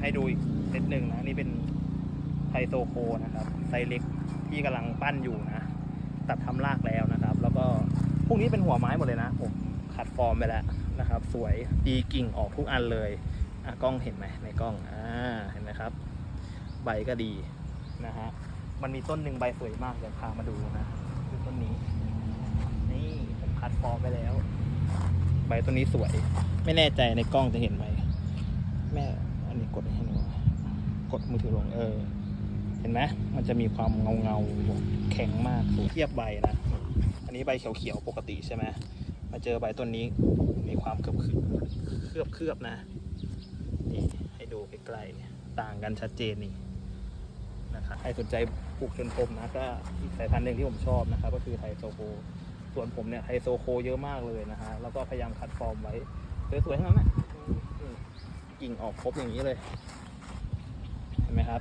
ให้ดูอีกนิดหนึ่งนะนี่เป็นไทโซโคนะครับไซเล็กที่กำลังปั้นอยู่นะ ตัดทำรากแล้วนะครับ แล้วก็พวกนี้เป็นหัวไม้หมดเลยนะผมขัดฟอร์มไปแล้วนะครับ สวยดีกิ่งออกทุกอันเลยอะกล้องเห็นไหมในกล้องอ่าเห็นไหมครับ ใบก็ดีนะฮะมันมีต้นหนึ่งใบสวยมากเดี๋ยวพามาดูนะคือต้นนี้ นี่ผมคัดฟอร์มไปแล้ว ใบต้นนี้สวย ไม่แน่ใจในกล้องจะเห็นไหมแม่ นนี้กดให้หนูกดมือถือลงเออ เห็นไหมมันจะมีความเงาเงาแข็งมากเทียบใบนะ อันนี้ใบเขียวๆปกติใช่ไหมมาเจอใบต้นนี้มีความเคือบเคลือบเคลือบนะนี่ให้ดูใกล้ๆต่างกันชัดเจนนี่นะครับใครสนใจปลูกชนพรมนะก็อีกสายพันธุ์หนึ่งที่ผมชอบนะครับ ก็คือไทโซโคส่วนผมเนี่ยไทโซโคเยอะมากเลยนะฮะแล้วก็พยายามคัดฟอร์มไว้สวยๆทั้งนั้นนะอืม กิ่งออกครบอย่างนี้เลย เห็นไหมครับ